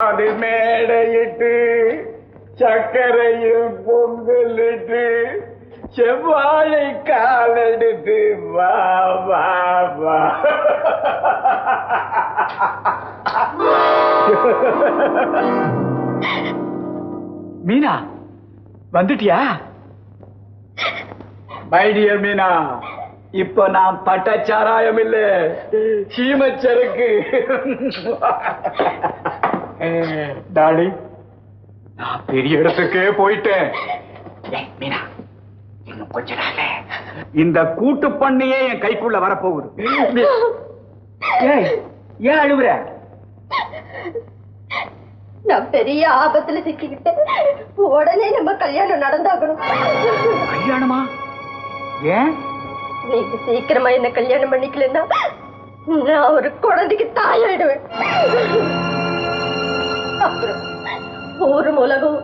அது மேடையிட்டு சர்க்கரையில் பொங்கலிட்டு செவ்வாழை காலெடுத்து வா வா வா. மீனா வந்துட்டியா? மை டியர் மீனா இப்ப நான் பட்டச்சாராயம் இல்ல சீமச்சருக்கு. டாடி நான் பெரிய இடத்துக்கே போயிட்டேன். மீனா இன்னும் கொஞ்ச நாள்ல. இந்த கூட்டு பண்ணியே என் கைக்குள்ள வரப்போகுது. ஏய், ஏன் அழுவுற? நான் பெரிய ஆபத்துல சிக்கிக்கிட்டேன் உடனே நம்ம கல்யாணம் நடந்தாகணும். கல்யாணமா? ஏன்? நீங்க சீக்கிரமா என்ன கல்யாணம் பண்ணிக்கலன்னா நான் ஒரு குழந்தைக்கு தாயாயிடுவேன். அப்புறம் ஊரு உலகம்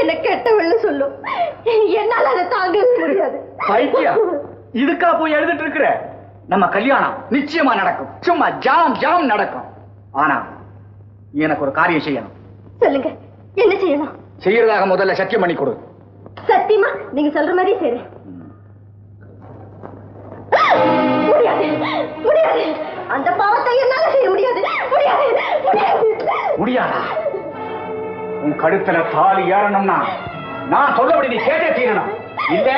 என்ன கெட்டவள்னு சொல்லும். என்னால அதை தாங்கவே முடியாது. இதுக்கா போய் எழுதிட்டு இருக்கிற? நம்ம கல்யாணம் நிச்சயமா நடக்கும். சும்மா ஜாம் ஜாம் நடக்கும். ஆனா எனக்கு ஒரு காரியம் செய்யணும். சொல்லுங்க என்ன செய்யணும்? செய்யறதாக முதல்ல சத்தியம் பண்ணி கொடு. சத்தியமா? நீங்க சொல்ற மாதிரி சரி முடியாது முடியாது. அந்த பாவத்தை என்னால செய்ய முடியாது. முடியாது. உன் கழுத்துல தாலி ஏறணும்னா நான் சொல்லபடி நீ கேட்டே தீரணும். இல்ல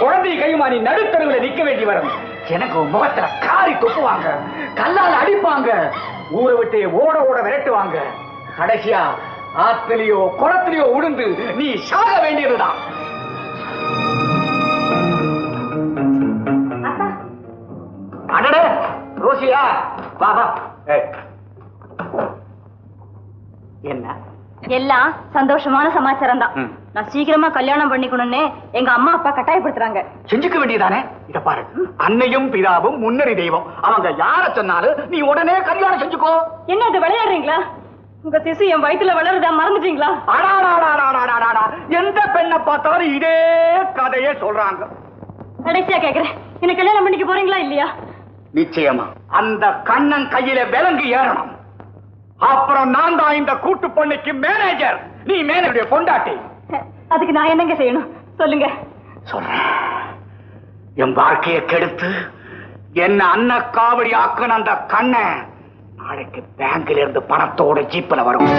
குழந்தை கையுமா நீ நடுத்தருவில் நிக்க வேண்டி வரும். எனக்கு முகத்துல காரி துப்புவாங்க கல்லால் அடிப்பாங்க ஊரை விட்டு ஓட ஓட விரட்டுவாங்க. கடைசியா ஆத்திலேயோ குளத்திலேயோ உளுந்து நீ சாக வேண்டியதுதான். அடடே ரோசியா வா வா. என்ன? எல்லாம் சந்தோஷமான சமாச்சாரம் தான். நான் சீக்கிரமா கல்யாணம் பண்ணிக்கணும்னு எங்க அம்மா அப்பா கட்டாயப்படுத்துறாங்க. செஞ்சுக்க வேண்டியதானே? இத பாரு. அன்னையும் பிதாவும் முன்னறி தெய்வம். அவங்க யார சொன்னாலும் நீ உடனே கல்யாணம் செஞ்சுக்கோ. என்ன இது விளையாடுறீங்களா? உங்க திசு என் வயித்துல வளருதா மறந்துட்டீங்களா. எந்த பெண்ணை பார்த்தாலும் இதே கதையே சொல்றாங்க. கடைசியா கேக்குறேன். என்ன கல்யாணம் பண்ணிக்க போறீங்களா இல்லையா? நிச்சயமா. அந்த கண்ணன் கையில விலங்கு ஏறணும். அப்புறம் நான் தான் இந்த கூட்டு பொண்ணுக்கு மேனேஜர் நீ மேனேஜருடைய பொண்டாட்டி. அதுக்கு நான் என்னங்க செய்யணும்? சொல்லுங்க. சொல்றேன். என் வாழ்க்கையை கெடுத்து என்ன அன்ன காவடி ஆக்குன அந்த கண்ணை நாளைக்கு பேங்க்ல இருந்து பணத்தோட ஜீப்ல வரும்.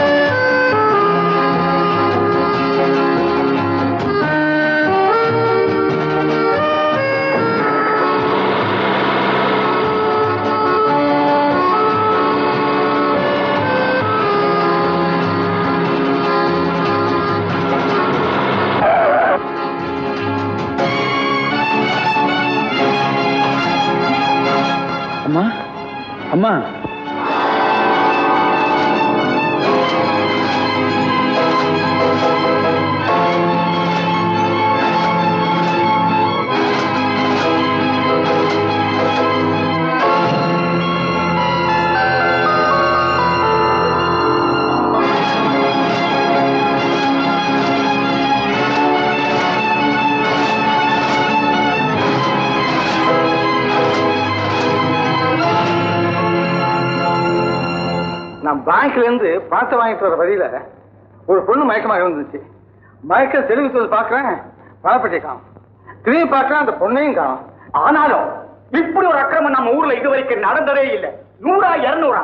பேங்க்ல இருந்து பணத்தை வாங்கிட்டு வர வழியில ஒரு பொண்ணு மயக்கமாக இருந்துச்சு. மயக்க தெளிவு சொல்லி பாக்குறேன் பணப்பட்டியை காணும். திரும்பி பார்க்கறேன் அந்த பொண்ணையும் காணும். ஆனாலும் இப்படி ஒரு அக்கிரமம் நம்ம ஊர்ல இதுவரைக்கும் நடந்ததே இல்லை. நூறா இருநூறா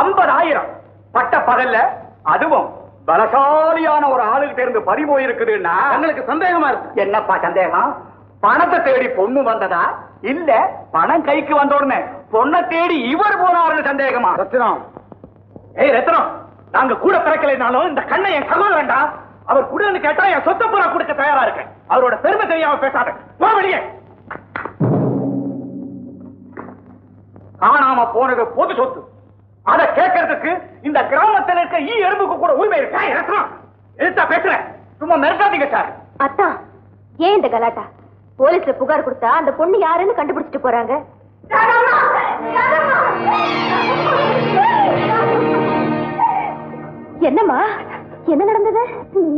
ஐம்பதாயிரம். பட்ட பகல்ல அதுவும் பலசாலியான ஒரு ஆளுகிட்ட இருந்து பறி போயிருக்குதுன்னா எங்களுக்கு சந்தேகமா இருக்கு. என்னப்பா சந்தேகம்? பணத்தை தேடி பொண்ணு வந்ததா? இல்ல பணம் கைக்கு வந்த உடனே பொண்ணை தேடி இவர் போனாருன்னு சந்தேகமா? ரத்தினம் ஏய் ரத்னம் நாங்க கூட பிறக்கலைனாலும் இந்த கண்ணை என் சகோதரன்டா. அவர் குடுன்னு கேட்டா என் சொத்த பூரா கொடுக்க தயாரா இருக்கேன் அவரோட பெருமை தெரியாம பேசாத. போ வெளியே. காணாம போனது பொது சொத்து. அத கேட்கறதுக்கு இந்த கிராமத்துல இருக்க ஈ எறும்புக்கு கூட உரிமை இருக்கா? ரத்னம் எடுத்தா பேசுறேன் சும்மா மிரட்டாதீங்க சார் அத்தா ஏன் இந்த கலாட்டா? போலீஸ்ல புகார் கொடுத்தா அந்த பொண்ணு யாருன்னு கண்டுபிடிச்சிட்டு போறாங்க? என்னம்மா? என்ன நடந்தது?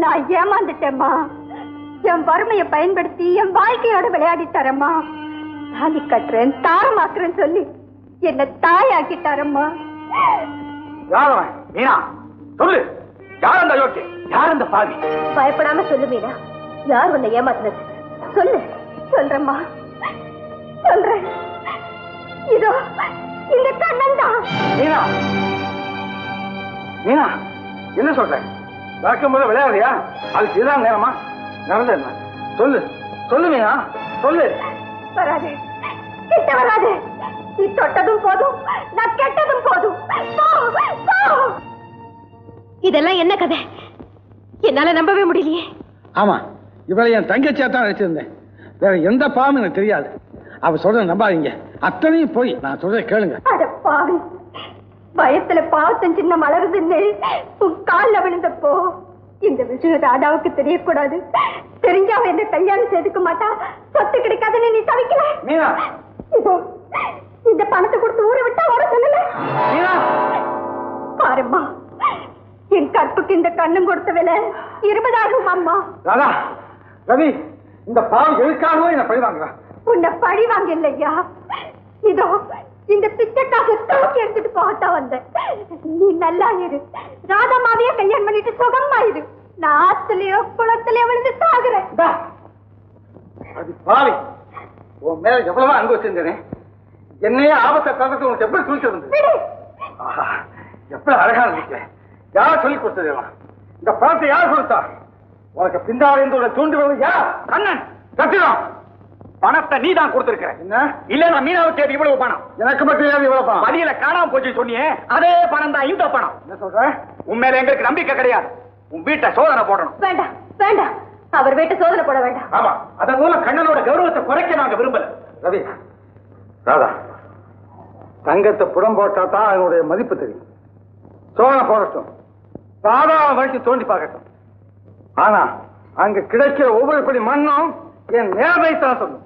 நான் ஏமாந்துட்டேம்மா. என் வறுமையை பயன்படுத்தி என் வாழ்க்கையோட விளையாடிட்டாரம்மா. தாலி கட்டுறேன் தாரமாக்குறேன்னு சொல்லி என்ன தாயாக்கிட்டாரம்மா. யாரவன்? மீனா? சொல்லு. யார் அந்த யோக்கிய யார் அந்த பாவி? பயப்படாம சொல்லு மீனா. யார் உன்னை ஏமாத்துனது? சொல்லு. சொல்றேம்மா. சொல்றேன். இதோ இந்த கண்ணன் தான். மீனா. மீனா. என்ன சொல்ற வழக்கம் போல விளையாடுறியா? அதுக்கு இதுதான் நேரமா? நடந்தது என்ன? சொல்லு. சொல்லு மீனா. சொல்லு. வராது. கிட்ட வராது. நீ தொட்டதும் போதும் நான் கெட்டதும் போதும். போ, போ. இதெல்லாம் என்ன கதை? என்னால நம்பவே முடியலையே. ஆமா இவளை என் தங்கச்சியா தான் நினைச்சிருந்தேன் வேற எந்த பாவம் எனக்கு தெரியாது. அவ சொல்ற நம்பாதீங்க. அத்தனையும் போய் நான் சொல்றத கேளுங்க. அட பாவி. பயத்துல பாவத்தன் சின்ன மலருதுன்னு உன் கால்ல விழுந்தப்போ இந்த விஷயம் ராதாவுக்கு தெரியக்கூடாது. தெரிஞ்சா அவ என்ன கல்யாணம் செய்துக்க மாட்டா. சொத்து கிடைக்காதுன்னு நீ தவிக்கல இதோ இந்த பணத்தை கொடுத்து ஊரை விட்டா வர சொல்லல? மீனா. பாரும்மா என் கற்புக்கு இந்த கண்ணும் கொடுத்த விலை இருபதாயிரம் அம்மா. ராதா ரவி இந்த பாவம் எதுக்காகவோ என்ன பழி வாங்குறா. உன்னை பழி வாங்க இல்லையா இதோ இந்த பிச்சைக்காக தூக்கி எடுத்துட்டு போகத்தான் வந்தேன். நீ நல்லா இரு. ராதமாவையே கல்யாணம் பண்ணிட்டு சுகமா இரு. நான் ஆத்துலயோ குளத்திலயோ விழுந்து இந்தா. அது பாவி. உன் மேல எவ்வளவோ அன்பு வச்சிருந்தேன். என்னையே ஆபத்தை தரத்து உனக்கு எப்படி ஆஹா எவ்வளவு அழகா இருந்துச்சு. யார் சொல்லி கொடுத்தது? இந்த பணத்தை யார் கொடுத்தா? உனக்கு பின்னால் இருந்து உன்னை தூண்டி யார்? கண்ணன் சத்தியம் பணத்தை நீ தான் கொடுத்திருக்கிற. என்ன? இல்ல நான் மீனாவுக்கு தேடி இவ்வளவு பணம். எனக்கு மட்டும் இவ்வளவு பணம்? வழியில காணாம போச்சு சொன்னியே அதே பணம் தான் இந்த பணம். என்ன சொல்ற? உன் மேல எங்களுக்கு நம்பிக்கை கிடையாது. உன் வீட்டை சோதனை போடணும். வேண்டாம் வேண்டாம். அவர் வீட்டு சோதனை போட வேண்டாம். ஆமா அதன் மூலம் கண்ணனோட கௌரவத்தை குறைக்க நாங்க விரும்பல. ரவி ராதா தங்கத்தை புடம் போட்டா தான் அதனுடைய மதிப்பு தெரியும். சோழனை போடட்டும். ராதாவை வரைக்கும் தோண்டி பார்க்கட்டும். ஆனா அங்க கிடைக்கிற ஒவ்வொரு படி மண்ணும் என் நேர்மை தான் சொல்லும்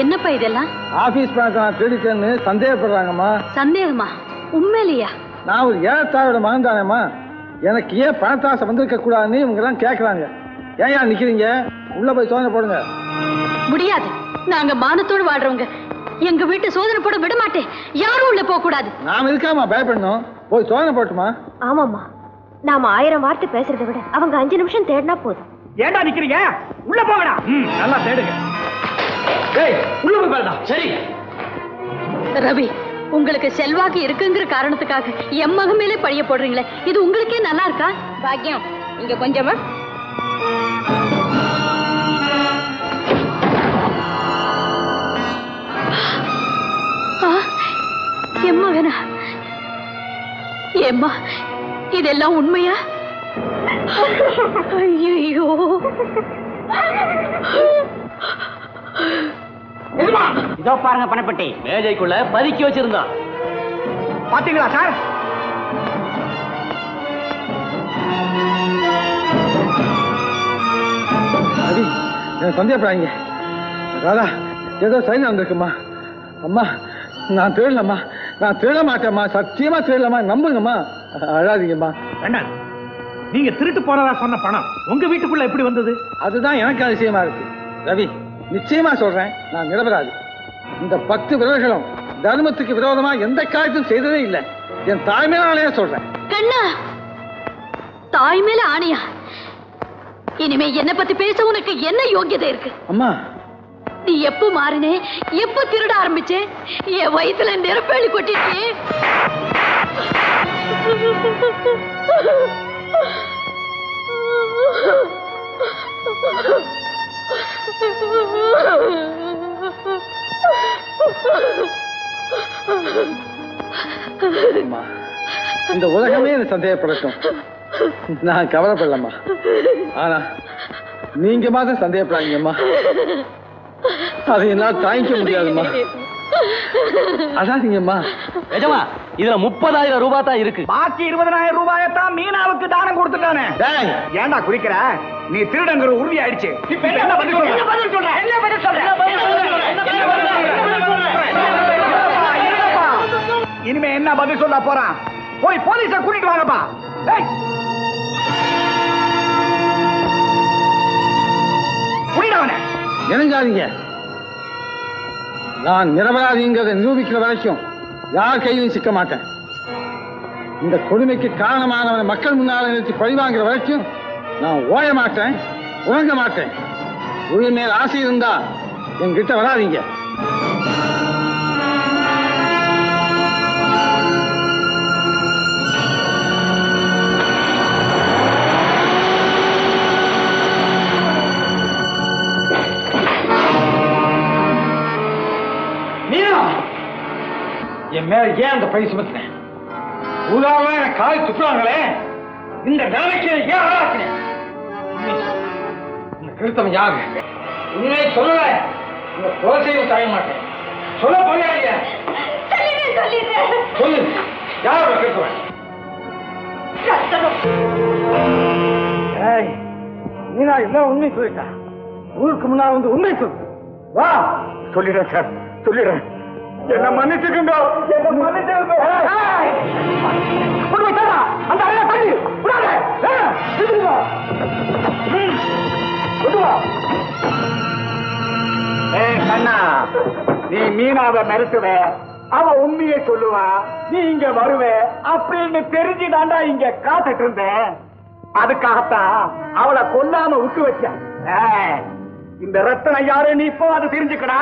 என்னப்பா இதெல்லாம்? ஆபீஸ் பணத்தை நான் திருடிட்டேன்னு சந்தேகப்படுறாங்கம்மா. சந்தேகமா? உண்மையிலையா? நான் ஒரு ஏழத்தாரோட மகன் தானேம்மா எனக்கு ஏன் பணத்தாசை வந்திருக்க கூடாதுன்னு இவங்க எல்லாம் கேட்கறாங்க ஏன் நிக்கிறீங்க? உள்ள போய் சோதனை போடுங்க. முடியாது. நாங்க மானத்தோடு வாழ்றவங்க. எங்க வீட்டு சோதனை போட விட மாட்டேன் யாரும் உள்ள போக கூடாது. நாம இருக்காமா? பயப்படணும். போய் சோதனை போட்டுமா? ஆமாம்மா. நாம ஆயிரம் வார்த்தை பேசுறதை விட அவங்க அஞ்சு நிமிஷம் தேடினா போதும். ஏன்டா நிக்கிறீங்க? உள்ள போங்கடா. நல்லா தேடுங்க. உள்ள போய் பாருடா. சரி. ரவி உங்களுக்கு செல்வாக்கு இருக்குங்கிற காரணத்துக்காக என் மகன் மேலே பழிய போடுறீங்களே இது உங்களுக்கே நல்லா இருக்கா? பாக்கியம் இங்க கொஞ்சமா. என் மகனா? ஏம்மா இதெல்லாம் உண்மையா? ஐயோ இதோ பாருங்க பணப்பட்டி. மேஜைக்குள்ள பதுக்கி வச்சிருந்தான் பாத்தீங்களா சார்? அடி எனக்கு சந்தேகப்படாங்க ராதா ஏதோ சைன் வந்திருக்குமா? அம்மா நான் திருடலம்மா நான் திருட மாட்டேம்மா சத்தியமா திருடலம்மா நம்புங்கம்மா. அழாதீங்கம்மா. அண்ணன் நீங்க திருட்டு போனதா சொன்ன பணம் உங்க வீட்டுக்குள்ள எப்படி வந்தது? அதுதான் எனக்கு அதிசயமா இருக்கு. ரவி நிச்சயமா சொல்றேன் நான் நிரபராதி. இந்த பத்து விரல்களும் தர்மத்துக்கு விரோதமா எந்த காரியத்தையும் செய்ததே இல்லை. என் தாய்மையாலே சொல்றேன். கண்ணா! தாய் மேல ஆணையா? இனிமே என்ன பத்தி பேச உனக்கு என்ன யோகியதை இருக்கு? அம்மா! நீ எப்ப மாறினே? எப்ப திருட ஆரம்பிச்சே? என் வயித்துல நெருப்பேளி கொட்டிட்டே அம்மா இந்த உலகமே எனக்கு சந்தேகப்படட்டும். நான் கவலைப்படலம்மா. ஆனா நீங்க மாத்திரம் சந்தேகப்படாதீங்கம்மா. அதை என்னால் தாங்கிக்க முடியாதும்மா. அதாதீங்கம்மா எஜமா இதுல முப்பதாயிரம் ரூபாய் தான் இருக்கு பாக்கி இருபதனாயிரம் ரூபாயத்தான் மீனாவுக்கு தானம் கொடுத்துட்டானே டேய், ஏன்டா குறிக்கிற நீ திருடங்கிற உறுதி ஆயிடுச்சு இப்ப என்ன பதில் சொல்ற? என்ன பதில் சொல்ற? என்ன பதில் சொல்ற? என்ன பதில் சொல்ற? என்ன பதில் சொல்ற? இருங்கப்பா, இருங்கப்பா. இனிமே என்ன பதில் சொல்ல போறான் போய் போலீஸ கூட்டிட்டு வாங்கப்பா டேய். புரியுதா அவனை இணைஞ்சாதீங்க நான் நிரபராதிங்கிறத நிரூபிக்கிற வரைக்கும் யார் கையிலும் சிக்க மாட்டேன். இந்த கொடுமைக்கு காரணமானவனை மக்கள் முன்னால் நிறுத்தி பழிவாங்கிற வரைக்கும் நான் ஓய மாட்டேன் உறங்க மாட்டேன். உயிர் மேல் ஆசை இருந்தா என்கிட்ட வராதீங்க. என் மேல ஏன் அந்த பழி சுமத்தினேன் உதாவ என் காலை துப்புறாங்களே? இந்த நிலைமைக்கு ஏன் ஆளாக்கினேன்? இந்த கிறிஸ்தவன் யாரு? உண்மையை சொல்லல. இந்த குலசையும் தாய மாட்டேன். சொல்ல சொல்லிடுறேன் சொல்லு. ரத்தனம் ஏய் நீனா எல்லாம் உண்மை சொல்லிட்டா? ஊருக்கு முன்னால் வந்து உண்மை சொல்லு. வா. சொல்லிடுறேன் சார். சொல்லிடுறேன். என்ன மன்னிச்சுக்குங்க. என்ன மன்னிச்சுக்குங்க. அந்த வா. ஏய் கண்ணா. நீ மீனாவை மிரட்டுவ. அவ உண்மையை சொல்லுவா. நீ இங்க வருவ. அப்படின்னு தெரிஞ்சுதாண்டா இங்க காத்துட்டு இருந்தேன் அதுக்காகத்தான் அவளை கொல்லாம விட்டு வச்சேன். ஏய், இந்த ரத்தனை யாரு? நீ இப்போ அது தெரிஞ்சுக்கடா.